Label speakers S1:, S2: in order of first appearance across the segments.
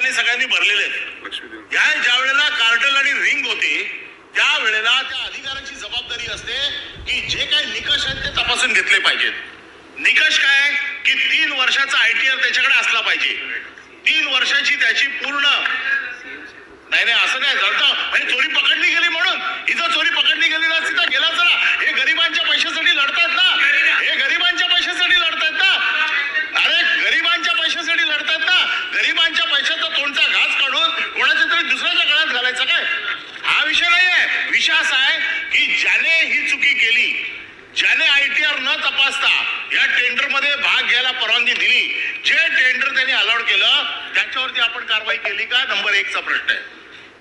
S1: लोकांनी सगळ्यांनी भरलेले आहेत. या ज्या वेळेला कार्टल आणि रिंग होते त्या वेळेला त्या अधिकाऱ्याची जबाबदारी असते की जे काही निकष आहेत ते तपासून घेतले पाहिजेत. निकष काय? की तीन वर्षाचा आयटीआर त्याच्याकडे असला पाहिजे. तीन वर्षाची त्याची पूर्ण नाही नाही असं नाही झालं म्हणजे चोरी पकडली गेली म्हणून. इथं चोरी पकडली गेली नसती तर गेला चला. हे गरिबांच्या पैशासाठी लढतायत ना हे गरिबांच्या पैशासाठी लढतायत ना अरे गरिबांच्या पैशासाठी लढतायत ना गरिबांच्या पैशाचा तोंडचा घास काढून कोणाच्या तरी दुसऱ्याच्या गळ्यात घालायचं काय हा विषय नाही आहे विषय असा आहे की ज्याने ही चुकी केली ज्याने आयटीआर न तपासता या टेंडरमध्ये भाग घ्यायला परवानगी दिली. जे टेंडर त्यांनी अलाउड केलं त्याच्यावरती आपण कारवाई केली का? नंबर एकचा प्रश्न आहे.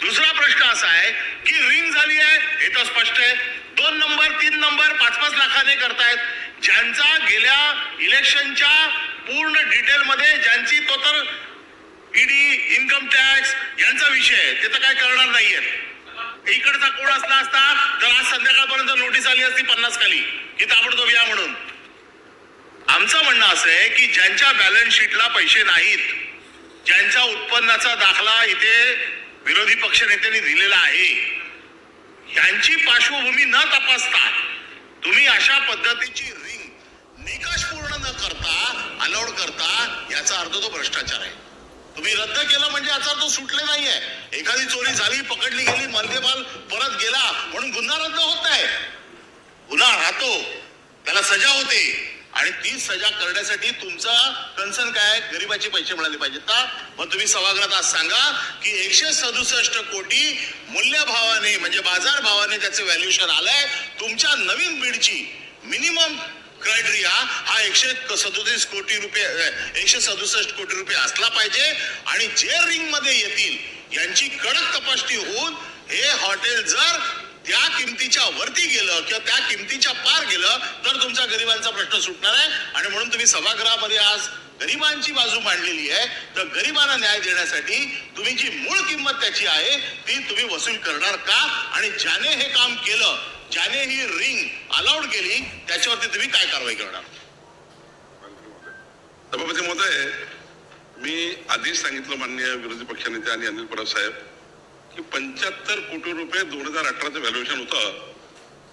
S1: दुसरा प्रश्न असा आहे की रिंग झाली आहे हे तर स्पष्ट आहे. दोन नंबर तीन नंबर पाच पाच लाखाने करतायत. ज्यांचा गेल्या इलेक्शनच्या पूर्ण डिटेलमध्ये ज्यांची तो तर ईडी इन्कम टॅक्स यांचा विषय आहे ते तर काय करणार नाहीयेत. इकडचा कोण असला असता तर आज संध्याकाळपर्यंत नोटीस आली असती पन्नास खाली की ताबडतोब या म्हणून. आमचं म्हणणं असं आहे की ज्यांच्या बॅलन्स शीटला पैसे नाहीत ज्यांच्या उत्पन्नाचा दाखला इथे विरोधी पक्ष नेत्यांनी दिलेला आहे यांची पार्श्वभूमी न तपासता तुम्ही अशा पद्धतीची रिंग निकष पूर्ण न करता अलाउड करता याचा अर्थ तो भ्रष्टाचार आहे. तुम्ही रद्द केलं म्हणजे याचा अर्थ सुटले नाहीये. एखादी चोरी झाली पकडली गेली मध्यमाल परत गेला म्हणून गुन्हा रद्द होत नाही. गुन्हा राहतो त्याला सजा होते. आणि ती सजा करण्यासाठी तुमचा कन्सर्न काय आहे? गरिबाचे पैसे मिळाले पाहिजेत का मग तुम्ही सभागृहात आज सांगा की एकशे सदुसष्ट कोटी मूल्यभावाने म्हणजे बाजार भावाने त्याचं व्हॅल्युएशन आलंय. तुमच्या नवीन बीडची मिनिमम क्रायटेरिया हा एकशे सदोतीस कोटी रुपये एकशे सदुसष्ट कोटी रुपये असला पाहिजे. आणि जे रिंगमध्ये येतील यांची कडक तपासणी होऊन हे हॉटेल जर त्या किमतीच्या वरती गेलं किंवा त्या किमतीच्या पार गेलं तर तुमचा गरिबांचा प्रश्न सुटणार आहे. आणि म्हणून तुम्ही सभागृहामध्ये आज गरिबांची बाजू मांडलेली आहे. तर गरिबांना न्याय देण्यासाठी तुम्ही जी मूळ किंमत त्याची आहे ती तुम्ही वसूल करणार का? आणि ज्याने हे काम केलं ज्याने ही रिंग अलाउड केली त्याच्यावरती तुम्ही काय कारवाई करणार?
S2: सभापती महोदय मी आधीच सांगितलं माननीय विरोधी पक्षनेते आणि अनिल परब साहेब की पंच्याहत्तर कोटी रुपये दोन हजार अठराचं व्हॅल्युएशन होतं.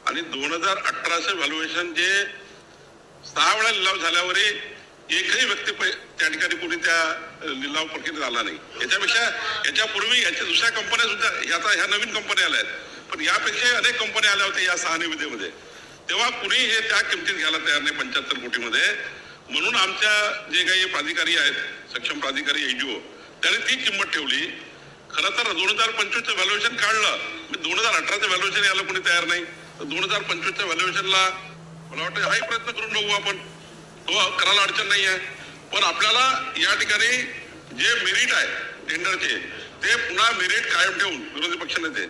S2: आणि दोन हजार अठराचं व्हॅल्युएशन जे सहा वेळा लिलाव झाल्यावरही एकही व्यक्ती त्या ठिकाणी कोणी त्या लिलाव प्रक्रियेत आला नाही. याच्यापेक्षा याच्यापूर्वी याच्या दुसऱ्या कंपन्या सुद्धा याचा ह्या नवीन कंपन्या आल्या आहेत. पण यापेक्षा अनेक कंपन्या आल्या होत्या या सहा निविदेमध्ये. तेव्हा कुणी हे त्या किमतीत घ्यायला तयार नाही पंच्याहत्तर कोटीमध्ये. म्हणून आमच्या जे काही प्राधिकारी आहेत सक्षम प्राधिकारी एनजीओ त्याने ती किंमत ठेवली. खरं तर दोन हजार पंचवीसचं व्हॅल्युएशन काढलं. दोन हजार अठराचं व्हॅल्युएशन यायला कोणी तयार नाही. तर दोन हजार पंचवीसच्या व्हॅल्युएशनला मला वाटतं हाही प्रयत्न करून बघू आपण. तो करायला अडचण नाही आहे पण आपल्याला या ठिकाणी जे मेरिट आहे टेंडरचे ते पुन्हा मेरिट कायम ठेवून विरोधी पक्षनेते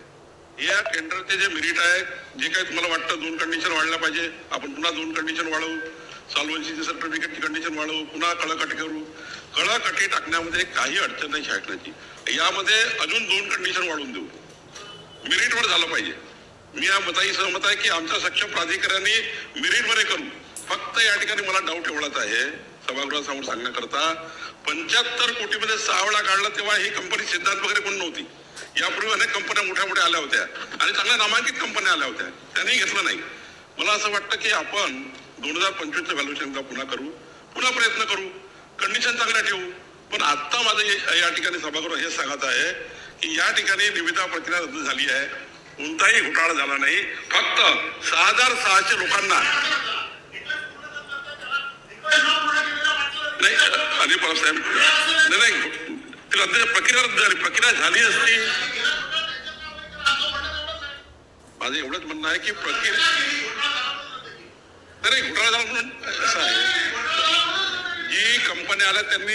S2: या टेंडरचे जे मेरिट आहे जे काही तुम्हाला वाटतं दोन कंडिशन वाढल्या पाहिजे आपण पुन्हा दोन कंडिशन वाढवू. सॉल्वन्सीची सर्टिफिकेटची कंडिशन वाढवू पुन्हा कळकट करू. कळकटी टाकण्यामध्ये काही अडचण नाही शासनाची. यामध्ये अजून दोन कंडिशन वाढवून देऊ. मेरिटवर झालं पाहिजे. मी या मताई सहमत आहे की आमच्या सक्षम प्राधिकाऱ्यांनी मेरिटमध्ये करू. फक्त या ठिकाणी मला डाऊट एवढाच आहे सभागृहासमोर सांगण्याकरता. पंच्याहत्तर कोटीमध्ये सहा वेळा काढला तेव्हा ही कंपनी सिद्धांत वगैरे कोण नव्हती. यापूर्वी अनेक कंपन्या मोठ्या मोठ्या आल्या होत्या. आणि चांगल्या नामांकित कंपन्या आल्या होत्या. त्यांनी घेतलं नाही. मला असं वाटतं की आपण दोन हजार पंचवीसचं व्हॅल्युएशन पुन्हा करू. पुन्हा प्रयत्न करू. कंडिशन चांगल्या ठेवू. पण आत्ता माझं या ठिकाणी सभागृह हे सांगत आहे की या ठिकाणी निविदा प्रक्रिया रद्द झाली आहे. कोणताही घोटाळा झाला नाही. फक्त सहा हजार सहाशे लोकांना नाही अनिल साहेब नाही नाही ती रद्द प्रक्रिया रद्द झाली. प्रक्रिया झाली असती. माझं एवढंच म्हणणं आहे की प्रक्रिया नाही नाही, घोटाळा झाला म्हणून असं आहे. जी कंपन्या आल्या त्यांनी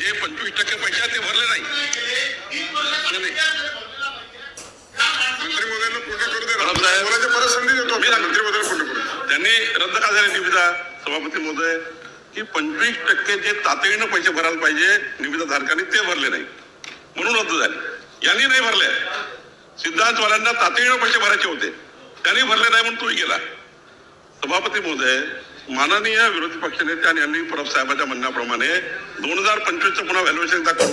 S2: जे पंचवीस टक्के पैसे आहेत ते भरले नाही.
S3: पूर्ण करू दे. बोलायची परत संधी देतो
S2: मी
S3: पूर्ण करू
S2: त्यांनी रद्द का झाले निविदा? सभापती महोदय की पंचवीस टक्के जे तातडीनं पैसे भरायला पाहिजे निविदा धारकांनी ते भरले नाही. म्हणून रद्द झाले. यांनी नाही भरले. सिद्धांतवाल्यांना तातडीनं पैसे भरायचे होते. त्यांनी भरले नाही म्हणून तोही गेला. सभापती महोदय माननीय विरोधी पक्षनेते आणि अनिल परब साहेबांच्या म्हणण्याप्रमाणे दोन हजार पंचवीसचं पुन्हा व्हॅल्युएशन करू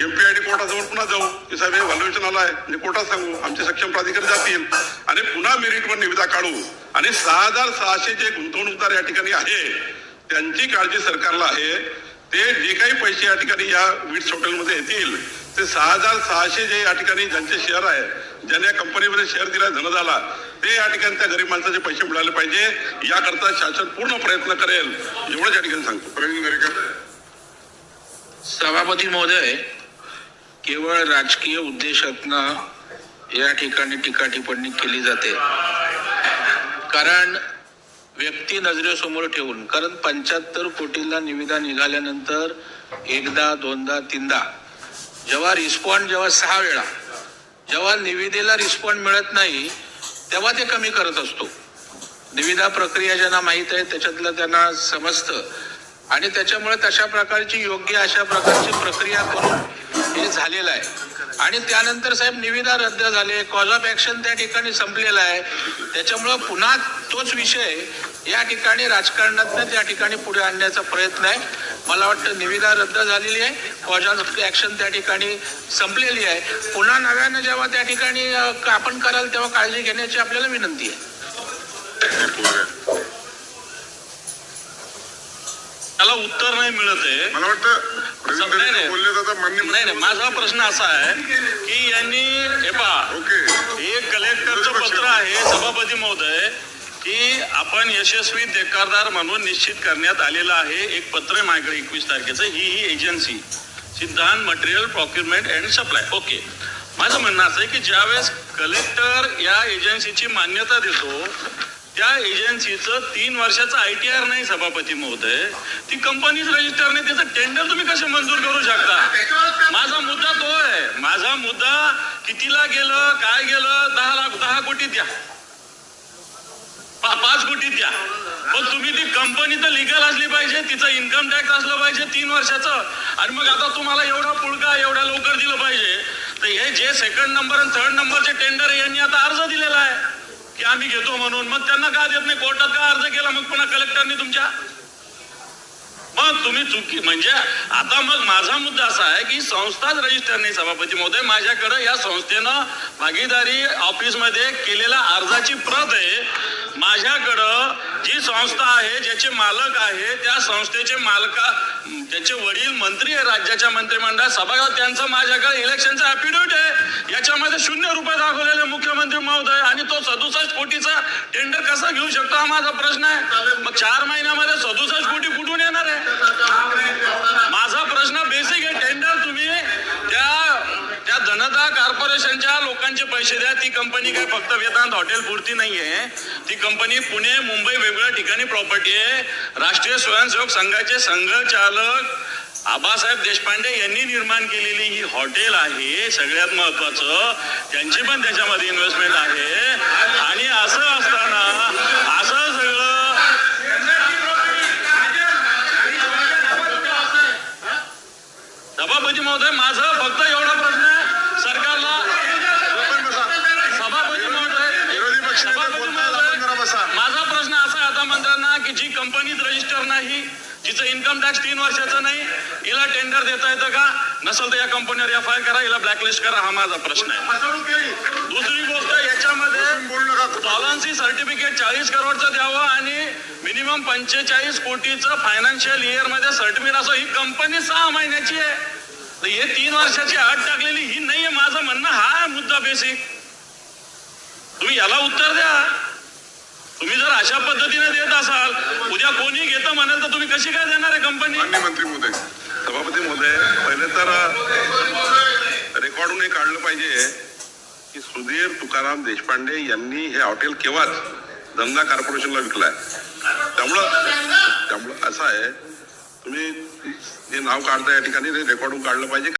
S2: एमपीआयडी कोर्टाजवळ पुन्हा जाऊ. की साहेब हे व्हॅल्युएशन आलं आहे म्हणजे कोर्टात सांगू आमचे सक्षम प्राधिकारी जातील. आणि पुन्हा मेरिटवर निविदा काढू. आणि सहा हजार सहाशे जे गुंतवणूकदार या ठिकाणी आहे त्यांची काळजी सरकारला आहे. ते जे काही पैसे या ठिकाणी या विट्स हॉटेलमध्ये येतील ते सहा हजार सहाशे जे या ठिकाणी ज्यांचे शेअर आहे ज्याने या कंपनीमध्ये शेअर दिला धन झाला ते या ठिकाणी त्या गरीब माणसाचे पैसे मिळाले पाहिजे. याकरता शासन पूर्ण प्रयत्न करेल. एवढंच या ठिकाणी सांगतो.
S3: प्रवीण दरेकर
S4: सभापती महोदय केवळ राजकीय उद्देशातनं या ठिकाणी टीका टिप्पणी केली जाते. कारण व्यक्ती नजरेसमोर ठेवून कारण पंच्याहत्तर कोटीला निविदा निघाल्यानंतर एकदा दोनदा तीनदा जेव्हा रिस्पॉन्ड जेव्हा सहा वेळा जेव्हा निविदेला रिस्पॉन्ड मिळत नाही तेव्हा ते कमी करत असतो. निविदा प्रक्रिया ज्यांना माहीत आहे त्याच्यातलं त्यांना समजतं. आणि त्याच्यामुळे तशा प्रकारची योग्य अशा प्रकारची प्रक्रिया करून हे झालेलं आहे. आणि त्यानंतर साहेब निविदा रद्द झाले कॉज ऑफ ॲक्शन त्या ठिकाणी संपलेला आहे. त्याच्यामुळं पुन्हा तोच विषय या ठिकाणी राजकारणातनं त्या ठिकाणी पुढे आणण्याचा प्रयत्न आहे. मला वाटतं निविदा रद्द झालेली आहे. कॉज ऑफ ऍक्शन त्या ठिकाणी संपलेली आहे. पुन्हा नव्यानं जेव्हा त्या ठिकाणी आपण कराल तेव्हा काळजी घेण्याची आपल्याला विनंती आहे.
S5: त्याला उत्तर नाही मिळत आहे.
S3: मला वाटतं
S5: नाही, नाही. माझा प्रश्न असा आहे की यांनी हे पहा.
S3: ओके
S5: हे कलेक्टरचं पत्र आहे सभापती महोदय. की आपण यशस्वी देकारदार म्हणून निश्चित करण्यात आलेलं आहे. एक पत्र आहे माझ्याकडे एकवीस तारखेचं. ही ही agency Siddhant material procurement and supply okay माझं म्हणणं असं आहे की ज्यावेळेस कलेक्टर या एजन्सीची मान्यता देतो त्या एजन्सीचं तीन वर्षाचं आय टी आर नाही सभापती महोदय. ती कंपनीच रजिस्टर नाही. त्याचं टेंडर तुम्ही कसे मंजूर करू शकता? माझा मुद्दा तो आहे. माझा मुद्दा कितीला गेलं काय गेलं? दहा लाख दहा कोटी द्या. पाच कोटी द्या. पण तुम्ही ती कंपनी तर लिगल असली पाहिजे तिचं इन्कम टॅक्स असलं पाहिजे तीन वर्षाचं. आणि मग आता तुम्हाला एवढा पुळका एवढ्या लवकर दिलं पाहिजे. तर हे जे सेकंड नंबर आणि थर्ड नंबरचे टेंडर यांनी आता अर्ज दिलेला आहे. की आम्ही घेतो म्हणून. मग त्यांना का देत नाही? कोर्टात का अर्ज केला? मग पुन्हा कलेक्टरनी तुमच्या? मग तुम्ही चुकी म्हणजे आता मग माझा मुद्दा असा आहे की संस्थाच रजिस्टर नाही सभापती महोदय. माझ्याकडे या संस्थेनं भागीदारी ऑफिसमध्ये केलेल्या अर्जाची प्रत आहे. माझ्याकडं जी संस्था आहे ज्याचे मालक आहे त्या संस्थेचे मालका त्याचे वडील मंत्री आहे राज्याच्या मंत्रिमंडळात सभागृहात त्यांचं माझ्याकडे इलेक्शनचा ॲफिडेव्हिट आहे. याच्यामध्ये शून्य रुपये दाखवलेले मुख्यमंत्री महोदय आणि तो सदुसष्ट कोटीचा टेंडर कसा घेऊ शकतो हा माझा प्रश्न आहे. मग चार महिन्यामध्ये सदुसष्ट कोटी कुठून येणार आहे? माझा प्रश्न बेसिक आहे. टेंडर तुम्ही कॉर्पोरेशनच्या लोकांचे पैसे द्या. ती कंपनी काय फक्त वेदांत हॉटेल पुरती नाहीये. ती कंपनी पुणे मुंबई वेगवेगळ्या ठिकाणी प्रॉपर्टी आहे. राष्ट्रीय स्वयंसेवक संघाचे संघचालक आबासाहेब देशपांडे यांनी निर्माण केलेली ही हॉटेल आहे. सगळ्यात महत्वाचं त्यांची पण त्याच्यामध्ये इन्व्हेस्टमेंट आहे. आणि असं असताना असं सगळं सभापती महोदय माझं फक्त एवढा प्रश्न आहे सरकारला
S3: आपण बसा
S5: सभापती महोदय
S3: विरोधी पक्ष नेते
S5: सभापती
S3: बोलतायत, आपण जरा बसा.
S5: महोदय माझा प्रश्न असा आहे आता मंत्र्यांना की जी कंपनीत रजिस्टर नाही जिचं इन्कम टॅक्स तीन वर्षाचं नाही हिला टेंडर देता येतं का? नसेल तर या कंपनीवर एफ आय करा हिला ब्लॅकलिस्ट करा हा माझा प्रश्न आहे. दुसरी गोष्ट याच्यामध्ये
S3: बोलू
S5: सर्टिफिकेट चाळीस करोडचं द्यावं आणि मिनिमम पंचेचाळीस कोटीचं फायनान्शियल इयरमध्ये सर्टिफिकेट असं ही कंपनी सहा महिन्याची आहे. तर हे तीन वर्षाची अट टाकलेली ही नाहीये माझं म्हणणं. हा मुद्दा बेसिक तुम्ही याला उत्तर द्या. तुम्ही जर अशा पद्धतीने देत असाल उद्या कोणी घेतं म्हणाल तर तुम्ही कशी काय देणार आहे कंपनी
S3: मंत्री महोदय
S2: सभापती महोदय पहिले तर रेकॉर्डून हे काढलं पाहिजे की सुधीर तुकाराम देशपांडे यांनी हे हॉटेल केव्हाच धंदा कॉर्पोरेशनला विकलाय. त्यामुळं त्यामुळं असं आहे तुम्ही जे नाव काढता या ठिकाणी रेकॉर्डून काढलं पाहिजे.